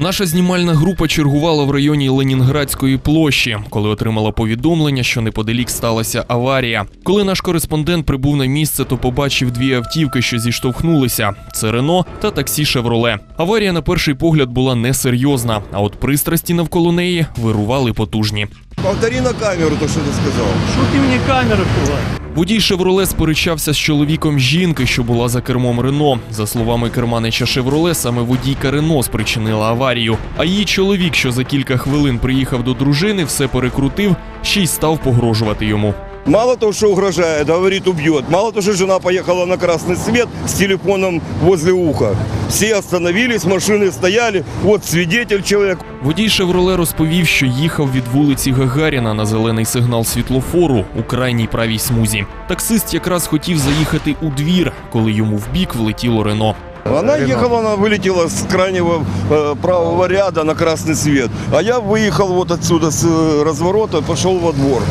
Наша знімальна група чергувала в районі Ленінградської площі, коли отримала повідомлення, що неподалік сталася аварія. Коли наш кореспондент прибув на місце, то побачив дві автівки, що зіштовхнулися: це Рено та таксі Шевроле. Аварія на перший погляд була несерйозна, а от пристрасті навколо неї вирували потужні. Повтори на камеру то, что ты сказал. Що ти мені камеру ховаєш? Водій Шевроле сперечався з чоловіком жінки, що була за кермом Рено. За словами керманича Шевроле, саме водійка Рено спричинила аварію. А її чоловік, що за кілька хвилин приїхав до дружини, все перекрутив, ще й став погрожувати йому. Мало того, что угрожает, говорит, убьет. Мало того, что жена поехала на красный свет с телефоном возле уха. Все остановились, машины стояли. Вот свидетель человек. Водій Шевроле розповів, що їхав від вулиці Гагаріна на зелений сигнал світлофору у крайній правій смузі. Таксист якраз хотів заїхати у двір, коли йому в бік влетіло Рено. Она ехала, она вылетела с крайнего э, правого ряда на красный свет. А я выехал вот отсюда с э, разворота, пошел во двор.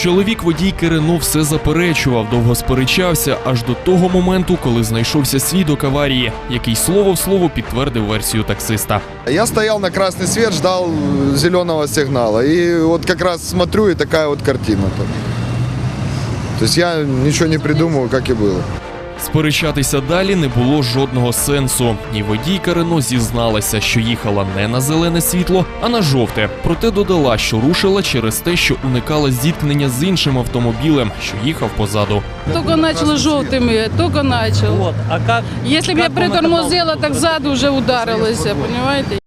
Чоловік водійки Рено все заперечував, довго сперечався, аж до того моменту, коли знайшовся свідок аварії, який слово в слово підтвердив версію таксиста. Я стоял на красный свет, ждал э, зеленого сигнала. И вот как раз смотрю, и такая вот картина. -то. То есть я ничего не придумываю, как и было. Сперечатися далі не було жодного сенсу. І водійка Рено зізналася, що їхала не на зелене світло, а на жовте. Проте додала, що рушила через те, що уникала зіткнення з іншим автомобілем, що їхав позаду. Только начал желтыми, только начал. Вот, а? Если бы я притормозила, так сзаду уже ударилась, понимаете?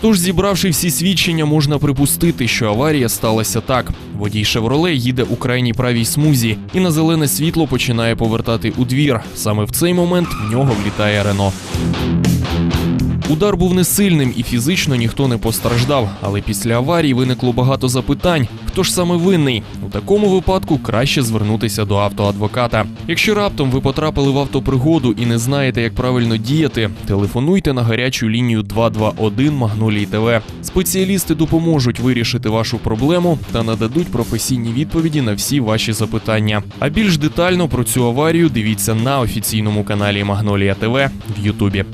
Тож, зібравши всі свідчення, можна припустити, що аварія сталася так: водій Шевроле їде у крайній правій смузі і на зелене світло починає повертати у двір. Саме в цей момент в нього влітає Рено. Удар був не сильним і фізично ніхто не постраждав, але після аварії виникло багато запитань. Хто ж саме винний? У такому випадку краще звернутися до автоадвоката. Якщо раптом ви потрапили в автопригоду і не знаєте, як правильно діяти, телефонуйте на гарячу лінію 221 Магнолій ТВ. Спеціалісти допоможуть вирішити вашу проблему та нададуть професійні відповіді на всі ваші запитання. А більш детально про цю аварію дивіться на офіційному каналі Магнолія ТВ в Ютубі.